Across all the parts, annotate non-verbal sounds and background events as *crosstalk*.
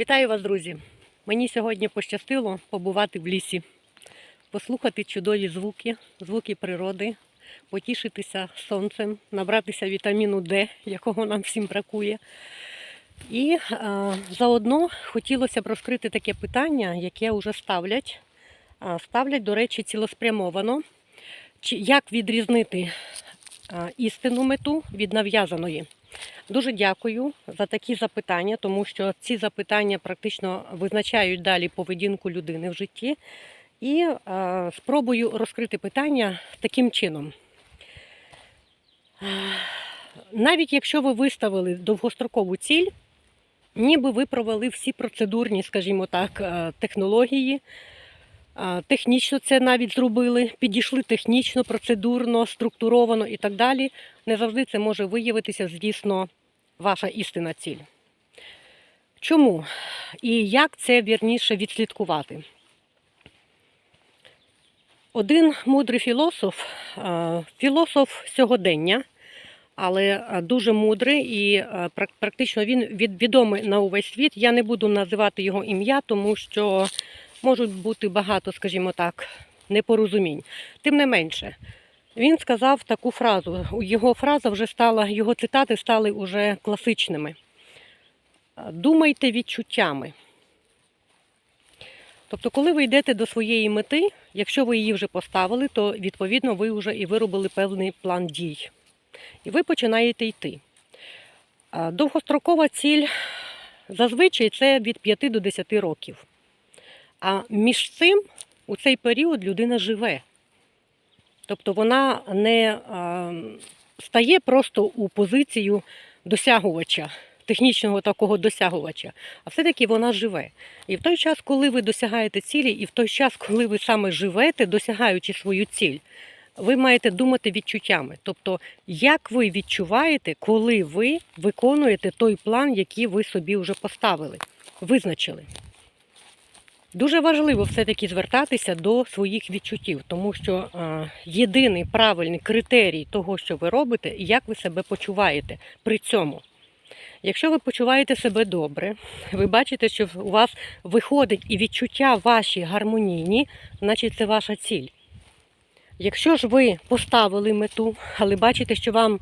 Вітаю вас, друзі! Мені сьогодні пощастило побувати в лісі, послухати чудові звуки, звуки природи, потішитися сонцем, набратися вітаміну Д, якого нам всім бракує. І е, заодно хотілося б розкрити таке питання, яке вже ставлять. А, ставлять, до речі, цілеспрямовано. Чи як відрізнити е, істинну мету від нав'язаної? Дуже дякую за такі запитання, тому що ці запитання практично визначають далі поведінку людини в житті. І е, спробую розкрити питання таким чином. Навіть якщо ви виставили довгострокову ціль, ніби ви провели всі процедурні, скажімо так, е, технології, е, технічно це навіть зробили, підійшли технічно, процедурно, структуровано і так далі. Не завжди це може виявитися, звісно, ваша істинна ціль. Чому? І як це вірніше відслідкувати? Один мудрий філософ, філософ сьогодення, але дуже мудрий і практично він відомий на увесь світ. Я не буду називати його ім'я, тому що можуть бути багато, скажімо так, непорозумінь. Тим не менше, він сказав таку фразу. Його фраза вже стала, його цитати стали уже класичними. Думайте відчуттями. Тобто, коли ви йдете до своєї мети, якщо ви її вже поставили, то відповідно ви вже і виробили певний план дій. І ви починаєте йти. Довгострокова ціль зазвичай це від 5 до 10 років. А між цим у цей період людина живе. Тобто вона не стає просто у позицію досягувача, технічного такого досягувача, а все-таки вона живе. І в той час, коли ви досягаєте цілі, і в той час, коли ви саме живете, досягаючи свою ціль, ви маєте думати відчуттями. Тобто, як ви відчуваєте, коли ви виконуєте той план, який ви собі вже поставили, визначили. Дуже важливо все-таки звертатися до своїх відчуттів, тому що е, єдиний правильний критерій того, що ви робите, як ви себе почуваєте при цьому. Якщо ви почуваєте себе добре, ви бачите, що у вас виходить і відчуття ваші гармонійні, значить це ваша ціль. Якщо ж ви поставили мету, але бачите, що вам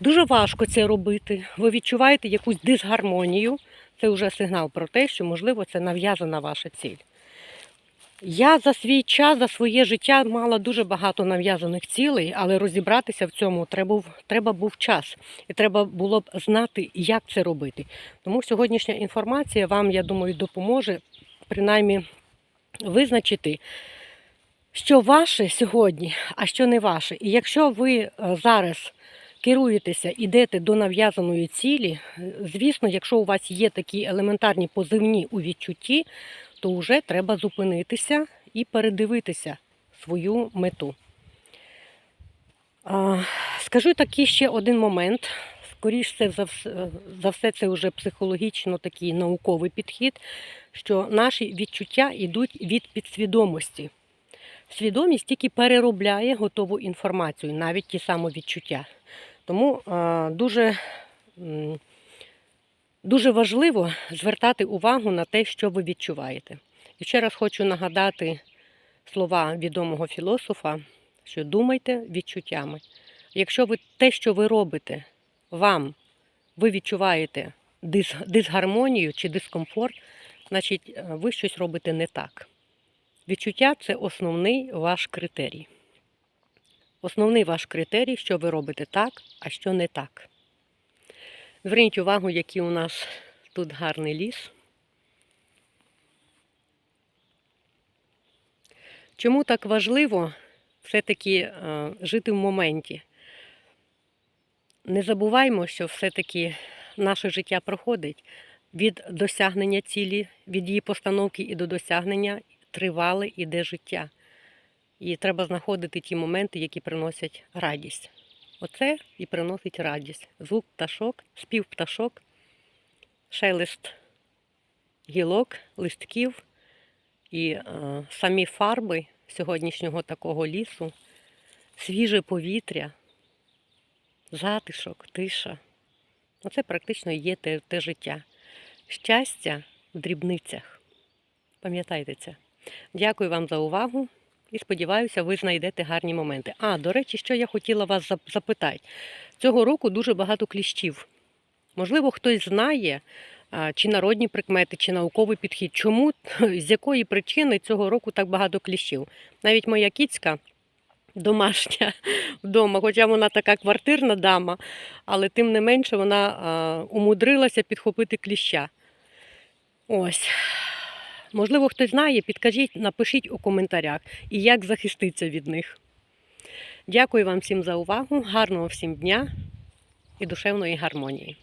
дуже важко це робити, ви відчуваєте якусь дисгармонію, це вже сигнал про те, що, можливо, це нав'язана ваша ціль. Я за свій час, за своє життя мала дуже багато нав'язаних цілей, але розібратися в цьому треба, був- треба був час. І треба було б знати, як це робити. Тому сьогоднішня інформація вам, я думаю, допоможе принаймні визначити, що ваше сьогодні, а що не ваше. І якщо ви е, зараз керуєтеся, ідете до нав'язаної цілі, е, звісно, якщо у вас є такі елементарні позивні у відчутті, то вже треба зупинитися і передивитися свою мету. Скажу такий ще один момент. Скоріше за все, це вже психологічно такий науковий підхід, що наші відчуття йдуть від підсвідомості. Свідомість тільки переробляє готову інформацію, навіть ті самовідчуття. Тому дуже, дуже важливо звертати увагу на те, що ви відчуваєте. І ще раз хочу нагадати слова відомого філософа, що думайте відчуттями. Якщо ви те, що ви робите, вам ви відчуваєте дис, дисгармонію чи дискомфорт, значить е, ви щось робите не так. Відчуття це основний ваш критерій. Основний ваш критерій, що ви робите так, а що не так. Зверніть увагу, який у нас тут гарний ліс. Чому так важливо все-таки е, жити в моменті? Не забуваймо, що все-таки наше життя проходить від досягнення цілі, від її постановки і до досягнення тривале іде життя. І треба знаходити ті моменти, які приносять радість. Оце і приносить радість. Звук пташок, спів пташок, шелест гілок, листків і е, самі фарби сьогоднішнього такого лісу, свіже повітря, затишок, тиша. Оце практично є те, те життя. Щастя в дрібницях. Пам'ятайте це. Дякую вам за увагу і сподіваюся, ви знайдете гарні моменти. А, до речі, що я хотіла вас запитати. Цього року дуже багато кліщів. Можливо, хтось знає, чи народні прикмети, чи науковий підхід. Чому, *laughs* з якої причини цього року так багато кліщів? Навіть моя кіцька домашня *laughs* вдома, хоча вона така квартирна дама, але тим не менше вона умудрилася підхопити кліща. Ось. Можливо, хтось знає, підкажіть, напишіть у коментарях і як захиститься від них. Дякую вам всім за увагу, гарного всім дня і душевної гармонії.